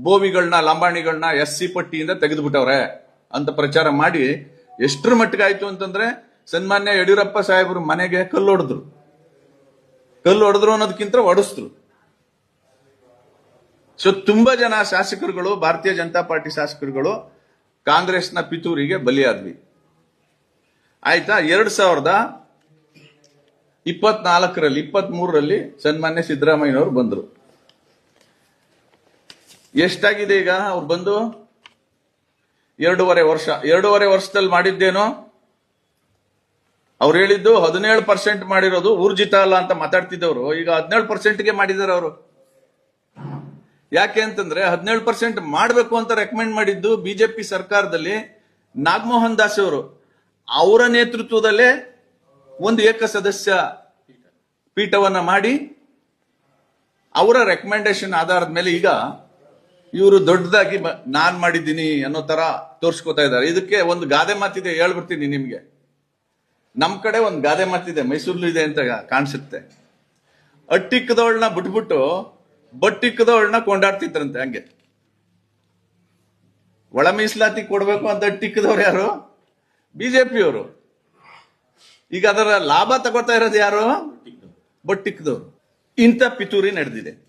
ಬೋವಿಗಳನ್ನ ಲಂಬಾಣಿಗಳನ್ನ S C ಪಟ್ಟಿಯಿಂದ ತೆಗೆದುಬಿಟ್ಟವ್ರೆ ಅಂತ ಪ್ರಚಾರ ಮಾಡಿ ಎಷ್ಟರ ಮಟ್ಟಿಗೆ ಆಯ್ತು ಅಂತಂದ್ರೆ ಸನ್ಮಾನ್ಯ ಯಡಿಯೂರಪ್ಪ ಸಾಹೇಬರು ಮನೆಗೆ ಕಲ್ಲು ಹೊಡೆದ್ರು. ಕಲ್ಲು ಹೊಡೆದ್ರು ಅನ್ನೋದಕ್ಕಿಂತ ಹೊಡೆಸಿದ್ರು ಸೊ ತುಂಬಾ ಜನ ಶಾಸಕರುಗಳು, ಭಾರತೀಯ ಜನತಾ ಪಾರ್ಟಿ ಶಾಸಕರುಗಳು ಕಾಂಗ್ರೆಸ್ನ ಪಿತೂರಿಗೆ ಬಲಿಯಾದ್ವಿ. ಆಯ್ತಾ? ಎರಡ್ ಸಾವಿರದ ಇಪ್ಪತ್ನಾಲ್ಕರಲ್ಲಿ ಇಪ್ಪತ್ತ್ ಮೂರರಲ್ಲಿ ಸನ್ಮಾನ್ಯ ಸಿದ್ದರಾಮಯ್ಯನವರು ಬಂದರು. ಎಷ್ಟಾಗಿದೆ ಈಗ ಅವ್ರು ಬಂದು? ಎರಡೂವರೆ ವರ್ಷ. ಎರಡೂವರೆ ವರ್ಷದಲ್ಲಿ ಮಾಡಿದ್ದೇನು? ಅವ್ರು ಹೇಳಿದ್ದು ಹದಿನೇಳು ಪರ್ಸೆಂಟ್ ಮಾಡಿರೋದು ಊರ್ಜಿತ ಅಲ್ಲ ಅಂತ ಮಾತಾಡ್ತಿದ್ದವರು. ಈಗ ಹದಿನೇಳು ಪರ್ಸೆಂಟ್ಗೆ ಮಾಡಿದ್ದಾರೆ ಅವರು. ಯಾಕೆ ಅಂತಂದ್ರೆ ಹದಿನೇಳು ಪರ್ಸೆಂಟ್ ಮಾಡಬೇಕು ಅಂತ ರೆಕಮೆಂಡ್ ಮಾಡಿದ್ದು ಬಿಜೆಪಿ ಸರ್ಕಾರದಲ್ಲಿ ನಾಗಮೋಹನ್ ದಾಸ್ ಅವರು. ಅವರ ನೇತೃತ್ವದಲ್ಲೇ ಒಂದು ಏಕ ಸದಸ್ಯ ಪೀಠವನ್ನ ಮಾಡಿ ಅವರ ರೆಕಮೆಂಡೇಶನ್ ಆಧಾರದ ಮೇಲೆ ಈಗ ಇವರು ದೊಡ್ಡದಾಗಿ ನಾನ್ ಮಾಡಿದ್ದೀನಿ ಅನ್ನೋ ತರ ತೋರ್ಸ್ಕೊತಾ ಇದ್ದಾರೆ. ಇದಕ್ಕೆ ಒಂದು ಗಾದೆ ಮಾತಿದೆ ಹೇಳ್ಬಿಡ್ತೀನಿ ನಿಮ್ಗೆ. ನಮ್ ಕಡೆ ಒಂದು ಗಾದೆ ಮಾತಿದೆ ಮೈಸೂರ್ಲು ಇದೆ ಅಂತ ಕಾಣಿಸುತ್ತೆ. ಅಟ್ಟಿಕ್ಕದವಳನ್ನ ಬಿಟ್ಬಿಟ್ಟು ಬಟ್ಟಿಕ್ಕದವಳನ್ನ ಕೊಂಡಾಡ್ತಿದ್ರಂತೆ ಹಂಗೆ. ಒಳ ಮೀಸಲಾತಿ ಕೊಡ್ಬೇಕು ಅಂತ ಅಟ್ಟಿಕ್ಕದವ್ರು ಯಾರು? ಬಿಜೆಪಿಯವರು. ಈಗ ಅದರ ಲಾಭ ತಗೋತಾ ಇರೋದು ಯಾರು? ಬಟ್ಟಿಕ್ಕದವ್ರು. ಇಂಥ ಪಿತೂರಿ ನಡೆದಿದೆ.